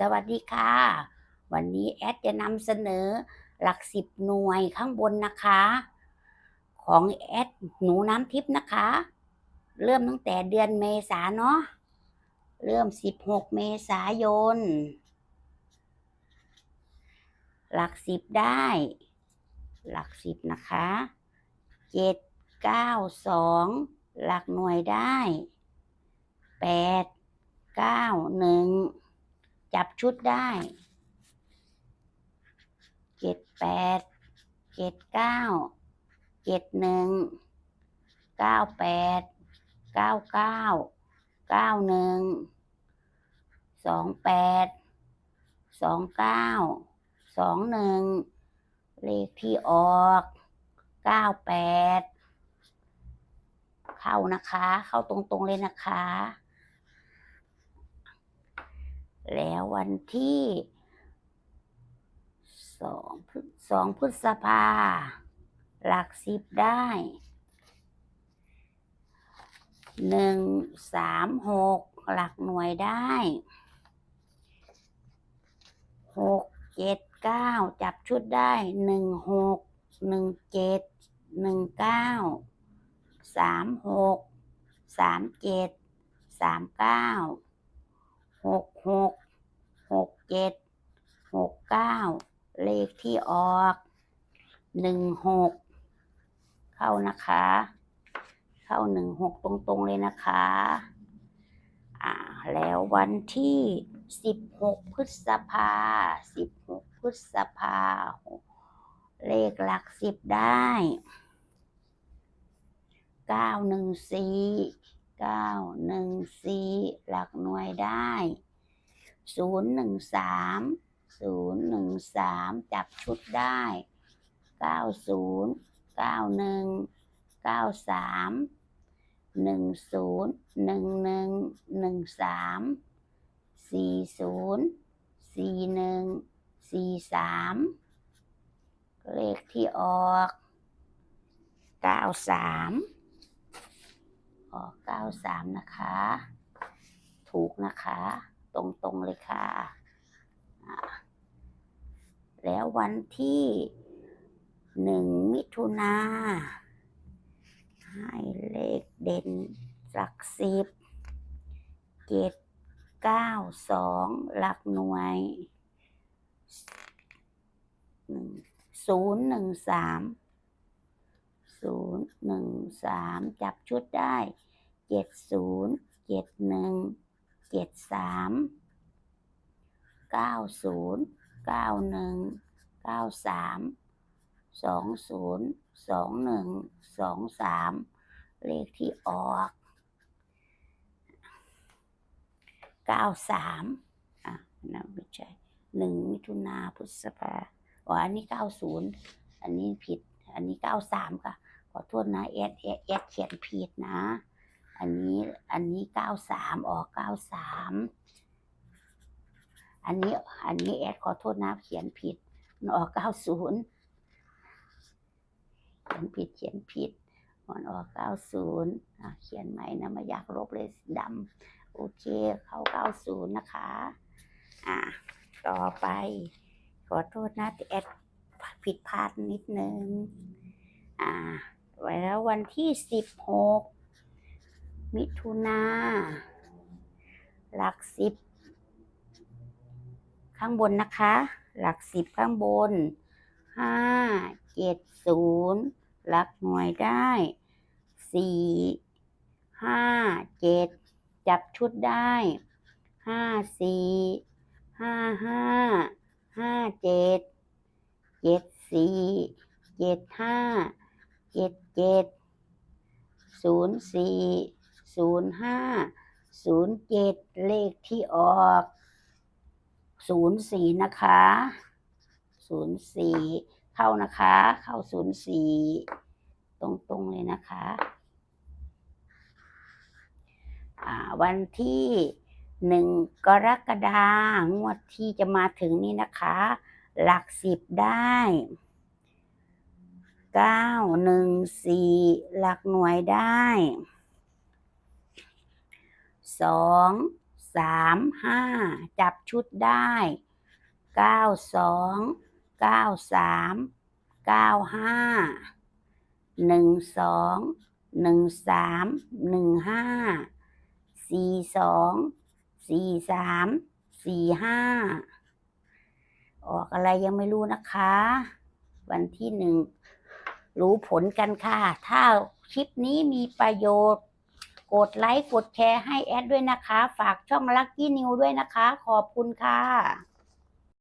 สวัสดีค่ะ วันนี้แอดจะนำเสนอหลักสิบหน่วยข้างบนนะคะ ของแอดหนูน้ำทิพย์นะคะ เริ่มตั้งแต่เดือนเมษาเนาะเริ่ม16เมษายน หลักสิบได้ หลักสิบนะคะเจ็ดเก้าสองหลักหน่วยได้แปดเก้าหนึ่ง จับชุดได้เจ็ดแปดเจ็ดเก้าเจ็ดหนึ่งเก้าแปดเก้าเก้าเก้าหนึ่งสองแปดสองเก้าสองหนึ่งเลขที่ออกเก้าแปดเข้านะคะ เข้าตรงๆเลยนะคะ แล้ววันที่สองพฤสองพฤษภา หลักสิบได้หนึ่งสามหกหลักหน่วยได้หกเจ็ดเก้าจับชุดได้หนึ่งหกหนึ่งเจ็ดหนึ่งเก้าสามหกสามเจ็ดสามเก้า หกหกหกเจ็ดหกเก้าเลขที่ออกหนึ่งหกเข้านะคะ เข้าหนึ่งหกตรงๆเลยนะคะอ่าแล้ววันที่สิบหกพฤษภาสิบหกพฤษภาเลขหลักสิบได้เก้าหนึ่งสี่ เก้าหนึ่งสี่หลักหน่วยได้ศูนย์หนึ่งสามศูนย์หนึ่งสามจับชุดได้เก้าศูนย์เก้าหนึ่งเก้าสามหนึ่งศูนย์หนึ่งหนึ่งหนึ่งสามสี่ศูนย์สี่หนึ่งสี่สามเลขที่ออกเก้าสาม ออกเก้าสามนะคะ ถูกนะคะ ตรงๆเลยค่ะ แล้ววันที่หนึ่งมิถุนาให้เลขเด่นหลักสิบเจ็ดเก้าสองหลักหน่วยหนึ่งศูนย์หนึ่งสาม ศูนย์หนึ่งสามจับชุดได้เจ็ดศูนย์เจ็ดหนึ่งเจ็ดสามเก้าศูนย์เก้าหนึ่งเก้าสามสองศูนย์สองหนึ่งสองสามเลขที่ออกเก้าสามอะนะไม่ใช่หนึ่งมิถุนาพฤษภาอ๋ออันนี้เก้าศูนย์อันนี้ผิด อันนี้เก้าสามค่ะ ขอโทษนะเอสเอสเอสเขียนผิดนะ อันนี้อันนี้เก้าสามออกเก้าสามอันนี้อันนี้แอดขอโทษนะเขียนผิดมันออกเก้าศูนย์เขียนผิดเขียนผิดมันออกเก้าศูนย์เขียนใหม่นะไมาอยากลบเลยดำโอเคเข้าเก้าศูนย์นะคะ อ่าต่อไป ขอโทษนะแอดผิดพลาดนิดนึง อ่า ไว้แล้ววันที่สิบหกมิถุนาหลักสิบข้างบนนะคะ หลักสิบข้างบนห้าเจ็ดศูนย์หลักหน่วยได้สี่ห้าเจ็ดจับชุดได้ห้าสี่ห้าห้าห้าเจ็ดเจ็ดสี่เจ็ดห้า เจ็ดเจ็ดศูนย์สี่ศูนย์ห้าศูนย์เจ็ดเลขที่ออกศูนย์สี่นะคะศูนย์สี่เข้านะคะ เข้าศูนย์สี่ตรงๆเลยนะคะอ่าวันที่หนึ่งกรกฎางวดที่จะมาถึงนี่นะคะ หลักสิบได้ เก้าหนึ่งสี่หลักหน่วยได้สองสามห้าจับชุดได้เก้าสองเก้าสามเก้าห้าหนึ่งสองหนึ่งสามหนึ่งห้าสี่สองสี่สามสี่ห้าออกอะไรยังไม่รู้นะคะ วันที่หนึ่ง รู้ผลกันค่ะ ถ้าคลิปนี้มีประโยชน์ กดไลค์ กดแชร์ให้แอดด้วยนะคะ ฝากช่องลักกี้นิวด้วยนะคะ ขอบคุณค่ะ